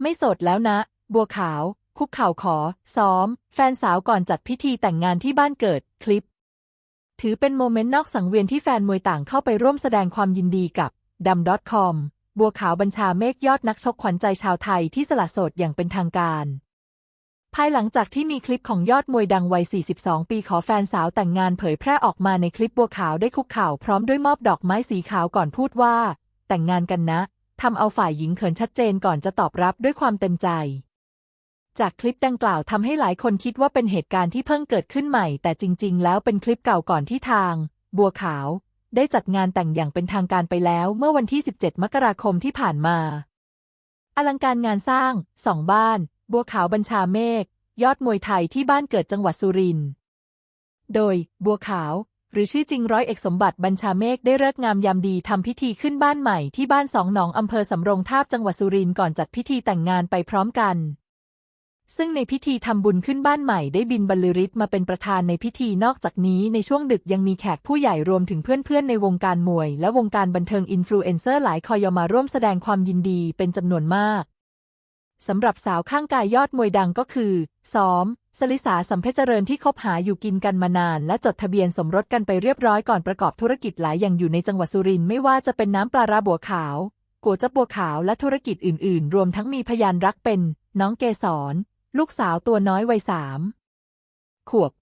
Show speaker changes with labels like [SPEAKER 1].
[SPEAKER 1] ไม่โสดแล้วนะ บัวขาว คุกเข่าขอ ซ้อม แฟนสาวก่อนจัดพิธีแต่งงานที่บ้านเกิด คลิป ถือเป็นโมเมนต์นอกสังเวียนที่แฟนมวยต่างเข้าไปร่วมแสดงความยินดีกับดัม .com บัวขาวบัญชาเมฆยอดนักชกขวัญใจชาวไทยที่สละโสดอย่างเป็นทางการ ภายหลังจากที่มีคลิปของยอดมวยดังวัย 42 ปีขอแฟนสาวแต่งงานเผยแพร่ออกมาในคลิปบัวขาวได้คุกเข่าพร้อมด้วยมอบดอกไม้สีขาวก่อนพูดว่า แต่งงานกันนะ ทำเอาฝ่ายหญิงเขินชัดเจนก่อนจะตอบรับด้วยความเต็มใจ จากคลิปดังกล่าวทำให้หลายคนคิดว่าเป็นเหตุการณ์ที่เพิ่งเกิดขึ้นใหม่ แต่จริง ๆ แล้วเป็นคลิปเก่าก่อนที่ทาง บัวขาว ได้จัดงานแต่งอย่างเป็นทางการไปแล้วเมื่อวันที่ 17 มกราคมที่ผ่านมา อลังการงานสร้างสองบ้าน บัวขาวบัญชาเมฆยอดมวยไทยที่บ้านเกิดจังหวัดสุรินทร์โดย บัวขาว หรือชื่อจริงร้อยเอกสมบัติบัญชาเมฆได้เลิกงามยามดีทำพิธีขึ้นบ้านใหม่ที่บ้านสองหนองอำเภอสำโรงทาบจังหวัดสุรินทร์ก่อนจัดพิธีแต่งงานไปพร้อมกัน ซึ่งในพิธีทำบุญขึ้นบ้านใหม่ได้บินบรรลือฤทธิ์มาเป็นประธานในพิธีนอกจากนี้ในช่วงดึกยังมีแขกผู้ใหญ่รวมถึงเพื่อนๆ ในวงการมวย และวงการบันเทิงอินฟลูเอนเซอร์หลายคอยมาร่วมแสดงความยินดีเป็นจำนวนมาก สำหรับสาวข้างกายยอดมวยดังก็คือ ซ้อม สลิสาสัมเพชเจริญที่คบหาอยู่กินกันมานาน และจดทะเบียนสมรสกันไปเรียบร้อยก่อนประกอบธุรกิจหลายอย่างอยู่ในจังหวัดสุรินทร์ไม่ว่าจะเป็นน้ำปลาราบัวขาวกัวจับบัวขาวและธุรกิจอื่น ๆ รวมทั้งมีพยานรักเป็น น้องเกสรลูกสาวตัวน้อยวัยสามขวบ